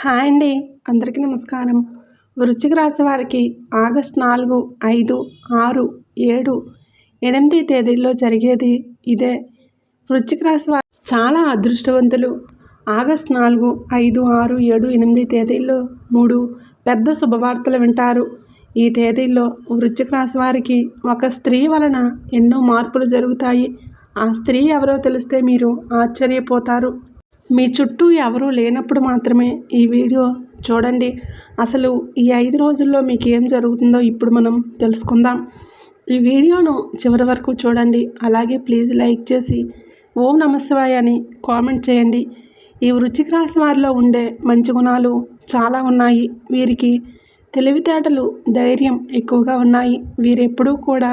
Hi అండి. అందరికీ నమస్కారం. వృశ్చిక రాశి వారికి ఆగస్ట్ నాలుగు ఐదు ఆరు ఏడు ఎనిమిది తేదీల్లో జరిగేది ఇదే. వృశ్చిక రాశి వారు చాలా అదృష్టవంతులు. ఆగస్ట్ నాలుగు ఐదు ఆరు ఏడు ఎనిమిది తేదీల్లో మూడు పెద్ద శుభవార్తలు వింటారు. ఈ తేదీల్లో వృశ్చిక రాశి వారికి ఒక స్త్రీ వలన ఎన్నో మార్పులు జరుగుతాయి. ఆ స్త్రీ ఎవరో తెలిస్తే మీరు ఆశ్చర్యపోతారు. మీ చుట్టూ ఎవరూ లేనప్పుడు మాత్రమే ఈ వీడియో చూడండి. అసలు ఈ ఐదు రోజుల్లో మీకు ఏం జరుగుతుందో ఇప్పుడు మనం తెలుసుకుందాం. ఈ వీడియోను చివరి వరకు చూడండి. అలాగే ప్లీజ్ లైక్ చేసి ఓం నమశివాయ అని కామెంట్ చేయండి. ఈ వృచ్చిక రాశి వారిలో ఉండే మంచి గుణాలు చాలా ఉన్నాయి. వీరికి తెలివితేటలు ధైర్యం ఎక్కువగా ఉన్నాయి. వీరెప్పుడూ కూడా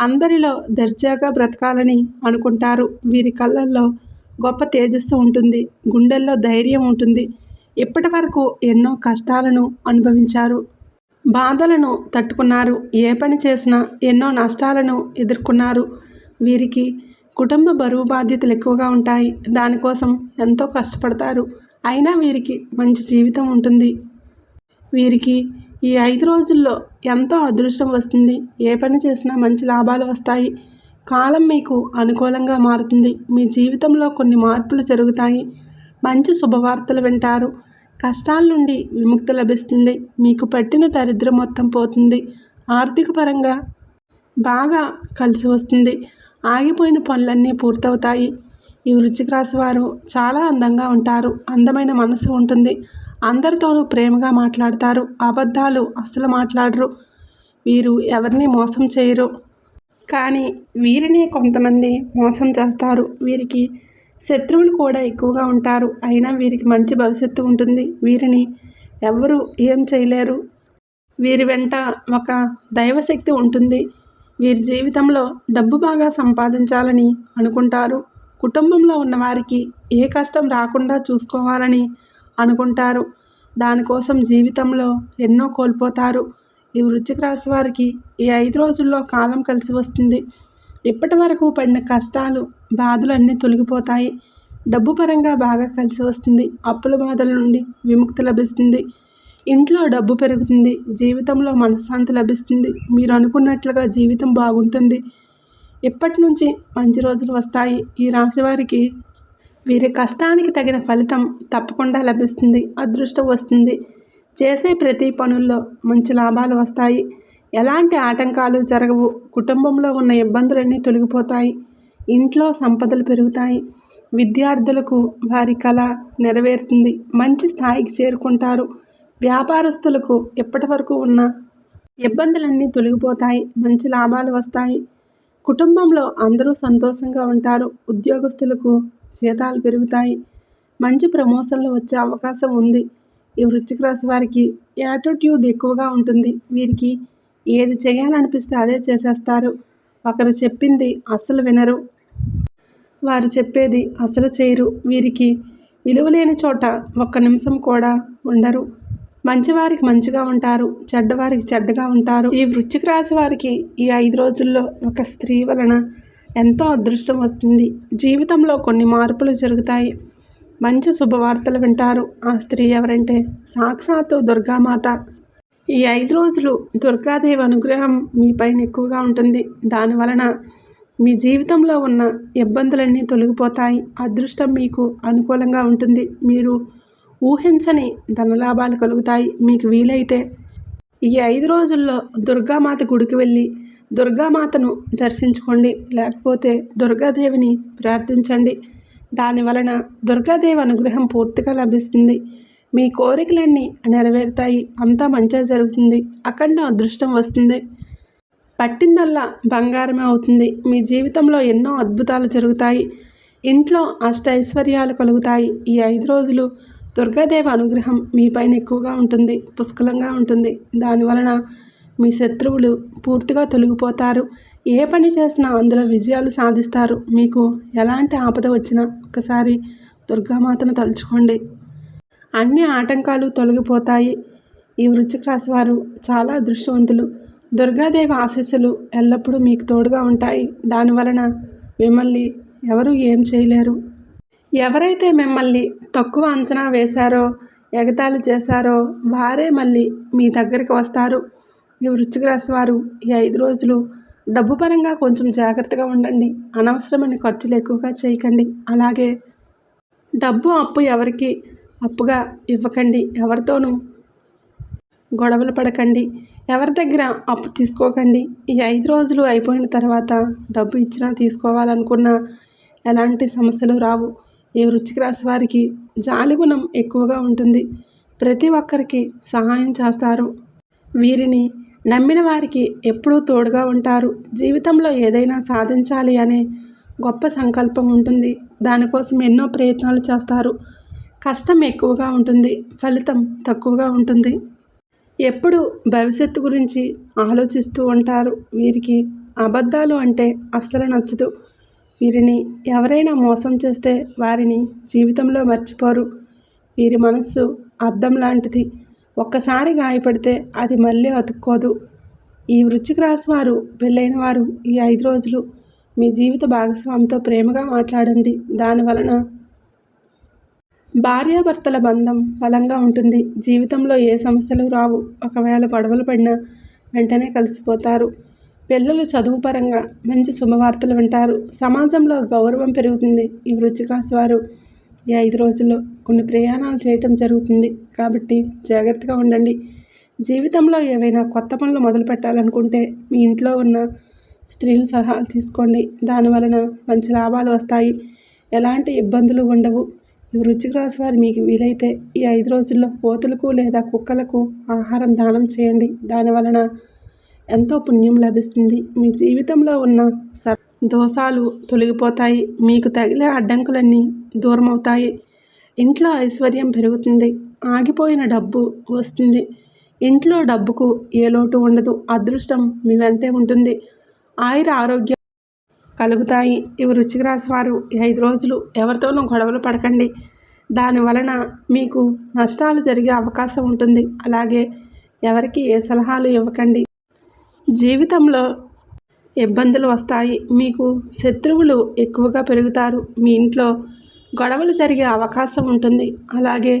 అందరిలో దర్జాగా బ్రతకాలని అనుకుంటారు. వీరి కళ్ళల్లో గొప్ప తేజస్సు ఉంటుంది గుండెల్లో ధైర్యం ఉంటుంది. ఇప్పటి వరకు ఎన్నో కష్టాలను అనుభవించారు. బాధలను తట్టుకున్నారు. ఏ పని చేసినా ఎన్నో నష్టాలను ఎదుర్కొన్నారు. వీరికి కుటుంబ బరువు బాధ్యతలు ఎక్కువగా ఉంటాయి. దానికోసం ఎంతో కష్టపడతారు. అయినా వీరికి మంచి జీవితం ఉంటుంది. వీరికి ఈ ఐదు రోజుల్లో ఎంతో అదృష్టం వస్తుంది. ఏ పని చేసినా మంచి లాభాలు వస్తాయి. కాలం మీకు అనుకూలంగా మారుతుంది. మీ జీవితంలో కొన్ని మార్పులు జరుగుతాయి. మంచి శుభవార్తలు వింటారు. కష్టాల నుండి విముక్తి లభిస్తుంది. మీకు పట్టిన దరిద్రం మొత్తం పోతుంది. ఆర్థిక పరంగా బాగా కలిసి వస్తుంది. ఆగిపోయిన పనులన్నీ పూర్తవుతాయి. ఈ వృచ్చిక రాశి వారు చాలా అందంగా ఉంటారు. అందమైన మనసు ఉంటుంది. అందరితోనూ ప్రేమగా మాట్లాడతారు. అబద్ధాలు అస్సలు మాట్లాడరు. వీరు ఎవరిని మోసం చేయరు. కానీ వీరిని కొంతమంది మోసం చేస్తారు. వీరికి శత్రువులు కూడా ఎక్కువగా ఉంటారు. అయినా వీరికి మంచి భవిష్యత్తు ఉంటుంది. వీరిని ఎవరు ఏం చేయలేరు. వీరి వెంట ఒక దైవశక్తి ఉంటుంది. వీరి జీవితంలో డబ్బు బాగా సంపాదించాలని అనుకుంటారు. కుటుంబంలో ఉన్నవారికి ఏ కష్టం రాకుండా చూసుకోవాలని అనుకుంటారు. దానికోసం జీవితంలో ఎన్నో కోల్పోతారు. ఈ వృశ్చిక రాశి వారికి ఈ ఐదు రోజుల్లో కాలం కలిసి వస్తుంది. ఇప్పటి వరకు పడిన కష్టాలు బాధలు అన్నీ తొలగిపోతాయి. డబ్బు పరంగా బాగా కలిసి వస్తుంది. అప్పుల బాధల నుండి విముక్తి లభిస్తుంది. ఇంట్లో డబ్బు పెరుగుతుంది. జీవితంలో మనశ్శాంతి లభిస్తుంది. మీరు అనుకున్నట్లుగా జీవితం బాగుంటుంది. ఇప్పటి నుంచి మంచి రోజులు వస్తాయి. ఈ రాశి వారికి వీరి కష్టానికి తగిన ఫలితం తప్పకుండా లభిస్తుంది. అదృష్టం వస్తుంది. చేసే ప్రతి పనుల్లో మంచి లాభాలు వస్తాయి. ఎలాంటి ఆటంకాలు జరగవు. కుటుంబంలో ఉన్న ఇబ్బందులన్నీ తొలగిపోతాయి. ఇంట్లో సంపదలు పెరుగుతాయి. విద్యార్థులకు వారి కళ నెరవేరుతుంది. మంచి స్థాయికి చేరుకుంటారు. వ్యాపారస్తులకు ఎప్పటి వరకు ఉన్న ఇబ్బందులన్నీ తొలగిపోతాయి. మంచి లాభాలు వస్తాయి. కుటుంబంలో అందరూ సంతోషంగా ఉంటారు. ఉద్యోగస్తులకు జీతాలు పెరుగుతాయి. మంచి ప్రమోషన్లు వచ్చే అవకాశం ఉంది. ఈ వృశ్చిక రాశి వారికి యాటిట్యూడ్ ఎక్కువగా ఉంటుంది. వీరికి ఏది చేయాలనిపిస్తే అదే చేసేస్తారు. ఒకరు చెప్పింది అస్సలు వినరు. వారు చెప్పేది అసలు చేయరు. వీరికి విలువలేని చోట ఒక్క నిమిషం కూడా ఉండరు. మంచివారికి మంచిగా ఉంటారు. చెడ్డవారికి చెడ్డగా ఉంటారు. ఈ వృశ్చిక రాశి వారికి ఈ ఐదు రోజుల్లో ఒక స్త్రీ వలన ఎంతో అదృష్టం వస్తుంది. జీవితంలో కొన్ని మార్పులు జరుగుతాయి. మంచి శుభవార్తలు వింటారు. ఆ స్త్రీ ఎవరంటే సాక్షాత్తు దుర్గామాత. ఈ ఐదు రోజులు దుర్గాదేవి అనుగ్రహం మీ పైన ఎక్కువగా ఉంటుంది. దానివలన మీ జీవితంలో ఉన్న ఇబ్బందులన్నీ తొలగిపోతాయి. అదృష్టం మీకు అనుకూలంగా ఉంటుంది. మీరు ఊహించని ధనలాభాలు కలుగుతాయి. మీకు వీలైతే ఈ ఐదు రోజుల్లో దుర్గామాత గుడికి వెళ్ళి దుర్గామాతను దర్శించుకోండి. లేకపోతే దుర్గాదేవిని ప్రార్థించండి. దాని వలన దుర్గాదేవి అనుగ్రహం పూర్తిగా లభిస్తుంది. మీ కోరికలన్నీ నెరవేరుతాయి. అంతా మంచిగా జరుగుతుంది. అఖండ అదృష్టం వస్తుంది. పట్టిందల్లా బంగారమే అవుతుంది. మీ జీవితంలో ఎన్నో అద్భుతాలు జరుగుతాయి. ఇంట్లో అష్ట ఐశ్వర్యాలు కలుగుతాయి. ఈ ఐదు రోజులు దుర్గాదేవి అనుగ్రహం మీ పైన ఎక్కువగా ఉంటుంది. పుష్కలంగా ఉంటుంది. దానివలన మీ శత్రువులు పూర్తిగా తొలగిపోతారు. ఏ పని చేసినా అందులో విజయాలు సాధిస్తారు. మీకు ఎలాంటి ఆపద వచ్చినా ఒకసారి దుర్గామాతను తలుచుకోండి. అన్ని ఆటంకాలు తొలగిపోతాయి. ఈ వృశ్చిక రాశి వారు చాలా దృశ్యవంతులు దుర్గాదేవి ఆశీస్సులు ఎల్లప్పుడూ మీకు తోడుగా ఉంటాయి. దానివలన మిమ్మల్ని ఎవరు ఏం చేయలేరు. ఎవరైతే మిమ్మల్ని తక్కువ అంచనా వేశారో ఎగతాళి చేశారో వారే మళ్ళీ మీ దగ్గరికి వస్తారు. ఈ వృశ్చిక రాశి వారు ఈ ఐదు రోజులు డబ్బు పరంగా కొంచెం జాగ్రత్తగా ఉండండి. అనవసరమైన ఖర్చులు ఎక్కువగా చేయకండి. అలాగే డబ్బు అప్పు ఎవరికి అప్పుగా ఇవ్వకండి. ఎవరితోనూ గొడవలు పడకండి. ఎవరి దగ్గర అప్పు తీసుకోకండి. ఈ ఐదు రోజులు అయిపోయిన తర్వాత డబ్బు ఇచ్చినా తీసుకోవాలనుకున్నా ఎలాంటి సమస్యలు రావు. ఈ వృశ్చిక రాశి వారికి జాలిగుణం ఎక్కువగా ఉంటుంది. ప్రతి ఒక్కరికి సహాయం చేస్తారు. వీరిని నమ్మిన వారికి ఎప్పుడూ తోడుగా ఉంటారు. జీవితంలో ఏదైనా సాధించాలి అనే గొప్ప సంకల్పం ఉంటుంది. దానికోసం ఎన్నో ప్రయత్నాలు చేస్తారు. కష్టం ఎక్కువగా ఉంటుంది. ఫలితం తక్కువగా ఉంటుంది. ఎప్పుడు భవిష్యత్తు గురించి ఆలోచిస్తూ ఉంటారు. వీరికి అబద్ధాలు అంటే అస్సలు నచ్చదు. వీరిని ఎవరైనా మోసం చేస్తే వారిని జీవితంలో మర్చిపోరు. వీరి మనస్సు అద్దం లాంటిది. ఒక్కసారి గాయపడితే అది మళ్ళీ అతుక్కోదు. ఈ వృచ్చిక రాశి వారు పెళ్ళైన వారు ఈ ఐదు రోజులు మీ జీవిత భాగస్వామితో ప్రేమగా మాట్లాడండి. దానివలన భార్యాభర్తల బంధం బలంగా ఉంటుంది. జీవితంలో ఏ సమస్యలు రావు. ఒకవేళ గొడవలు పడినా వెంటనే కలిసిపోతారు. పిల్లలు చదువు పరంగా మంచి శుభవార్తలు వింటారు. సమాజంలో గౌరవం పెరుగుతుంది. ఈ వృచ్చిక రాశి వారు ఈ ఐదు రోజుల్లో కొన్ని ప్రయాణాలు చేయటం జరుగుతుంది. కాబట్టి జాగ్రత్తగా ఉండండి. జీవితంలో ఏవైనా కొత్త పనులు మొదలు పెట్టాలనుకుంటే మీ ఇంట్లో ఉన్న స్త్రీల సలహాలు తీసుకోండి. దానివలన మంచి లాభాలు వస్తాయి. ఎలాంటి ఇబ్బందులు ఉండవు. ఈ వృచ్చిక రాశి వారు మీకు వీలైతే ఈ ఐదు రోజుల్లో కోతులకు లేదా కుక్కలకు ఆహారం దానం చేయండి. దానివలన ఎంతో పుణ్యం లభిస్తుంది. మీ జీవితంలో ఉన్న సర్ దోషాలు తొలగిపోతాయి. మీకు తగిలే అడ్డంకులన్నీ దూరమవుతాయి. ఇంట్లో ఐశ్వర్యం పెరుగుతుంది. ఆగిపోయిన డబ్బు వస్తుంది. ఇంట్లో డబ్బుకు ఏ లోటు ఉండదు. అదృష్టం మీ వెంటే ఉంటుంది. ఆయుర ఆరోగ్యం కలుగుతాయి. ఇవి రుచికి రాసి వారు ఐదు రోజులు ఎవరితోనూ గొడవలు పడకండి. దాని వలన మీకు నష్టాలు జరిగే అవకాశం ఉంటుంది. అలాగే ఎవరికి ఏ సలహాలు ఇవ్వకండి. జీవితంలో ఇబ్బందులు వస్తాయి. మీకు శత్రువులు ఎక్కువగా పెరుగుతారు. మీ ఇంట్లో గొడవలు జరిగే అవకాశం ఉంటుంది. అలాగే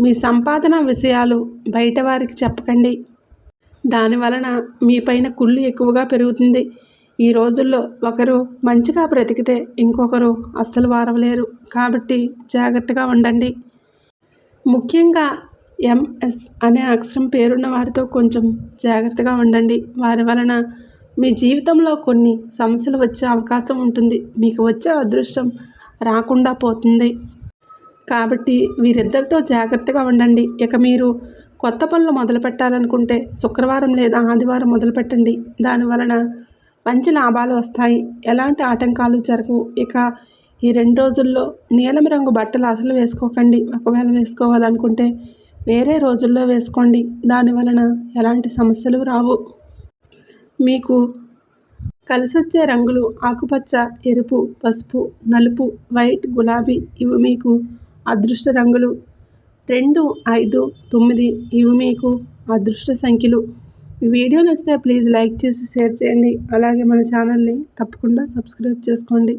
మీ సంపాదన విషయాలు బయట వారికి చెప్పకండి. దానివలన మీ పైన కుళ్ళు ఎక్కువగా పెరుగుతుంది. ఈ రోజుల్లో ఒకరు మంచిగా బ్రతికితే ఇంకొకరు అస్సలు వారవలేరు. కాబట్టి జాగ్రత్తగా ఉండండి. ముఖ్యంగా ఎంఎస్ అనే అక్షరం పేరున్న వారితో కొంచెం జాగ్రత్తగా ఉండండి. వారి వలన మీ జీవితంలో కొన్ని సమస్యలు వచ్చే అవకాశం ఉంటుంది. మీకు వచ్చే అదృష్టం రాకుండా పోతుంది. కాబట్టి వీరిద్దరితో జాగ్రత్తగా ఉండండి. ఇక మీరు కొత్త పనులు మొదలు పెట్టాలనుకుంటే శుక్రవారం లేదా ఆదివారం మొదలు పెట్టండి. దానివలన మంచి లాభాలు వస్తాయి. ఎలాంటి ఆటంకాలు జరగవు. ఇక ఈ రెండు రోజుల్లో నీలం రంగు బట్టలు అసలు వేసుకోకండి. ఒకవేళ వేసుకోవాలనుకుంటే వేరే రోజుల్లో వేసుకోండి. దాని వలన ఎలాంటి సమస్యలు రావు. మీకు కలిసొచ్చే రంగులు ఆకుపచ్చ ఎరుపు పసుపు నలుపు వైట్ గులాబీ ఇవి మీకు అదృష్ట రంగులు. రెండు ఐదు తొమ్మిది ఇవి మీకు అదృష్ట సంఖ్యలు. ఈ వీడియో నచ్చితే ప్లీజ్ లైక్ చేసి షేర్ చేయండి. అలాగే మన ఛానల్ని తప్పకుండా సబ్స్క్రైబ్ చేసుకోండి.